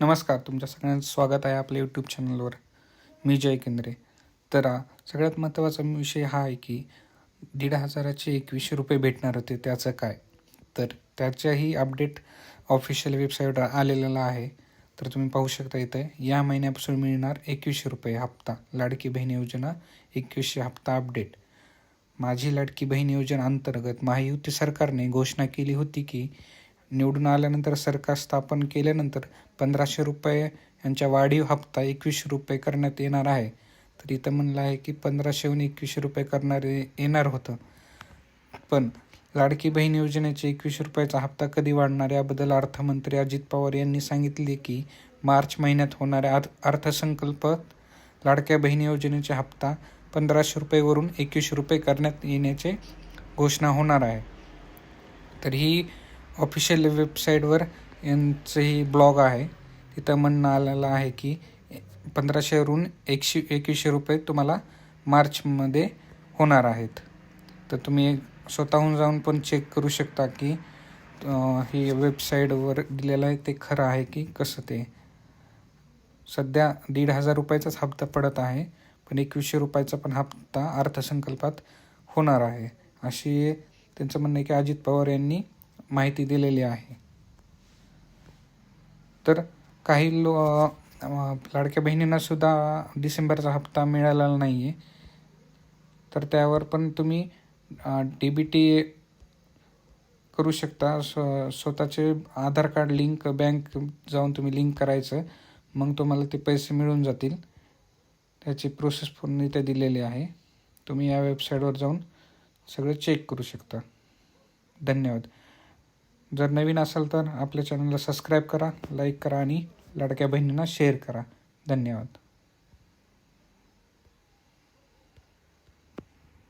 नमस्कार तुमच्या सगळ्यांचं स्वागत आहे आपल्या यूट्यूब चॅनलवर मी जय केंद्रे. तर सगळ्यात महत्त्वाचा विषय हा आहे की दीड हजाराचे एकवीसशे रुपये भेटणार होते त्याचं काय? तर त्याच्याही अपडेट ऑफिशियल वेबसाईटवर आलेला आहे. तर तुम्ही पाहू शकता इथे या महिन्यापासून मिळणार एकवीसशे रुपये हप्ता. लाडकी बहीण योजना एकवीसशे हप्ता अपडेट माझी लाडकी बहीण योजना अंतर्गत महायुती सरकारने घोषणा केली होती की निवडून आल्यानंतर सरकार स्थापन केल्यानंतर पंधराशे रुपये यांच्या वाढीव हप्ता एकवीसशे रुपये करण्यात येणार आहे. तर इथं म्हणलं आहे की पंधराशेहून एकवीसशे रुपये करणारे येणार होतं. पण लाडकी बहीण योजनेचे एकवीसशे रुपयाचा हप्ता कधी वाढणार याबद्दल अर्थमंत्री अजित पवार यांनी सांगितले की मार्च महिन्यात होणाऱ्या अर्थ अर्थसंकल्पात लाडक्या बहीण योजनेचे हप्ता पंधराशे रुपयेवरून एकवीसशे रुपये करण्यात येण्याचे घोषणा होणार आहे. तर ही ऑफिशियल वेबसाईटवर यांचंही ब्लॉग आहे. तिथं म्हणणं आलेलं आहे की पंधराशेवरून एकशे एकवीसशे रुपये तुम्हाला मार्चमध्ये होणार आहेत. तर तुम्ही स्वतःहून जाऊन पण चेक करू शकता की ही वेबसाईटवर दिलेलं आहे ते खरं आहे की कसं ते. सध्या दीड हजार रुपयाचाच हप्ता पडत आहे पण एकवीसशे रुपयाचा पण हप्ता अर्थसंकल्पात होणार आहे. अशी त्यांचं म्हणणं आहे की अजित पवार यांनी माहिती दिलेली आहे. तर काही लो लाडक्या बहिणींना सुद्धा डिसेंबरचा हप्ता मिळालेला नाही आहे तर त्यावर पण तुम्ही डी बी टी करू शकता. स्व स्वतःचे आधार कार्ड लिंक बँक जाऊन तुम्ही लिंक करायचं. मग तुम्हाला ते पैसे मिळून जातील. त्याची प्रोसेस पूर्ण इथे दिलेली आहे. तुम्ही या वेबसाईटवर जाऊन सगळं चेक करू शकता. धन्यवाद. जर नवीन असाल तर आपल्या चॅनलला सबस्क्राईब करा लाईक करा आणि लाडक्या बहिणींना शेअर करा. धन्यवाद.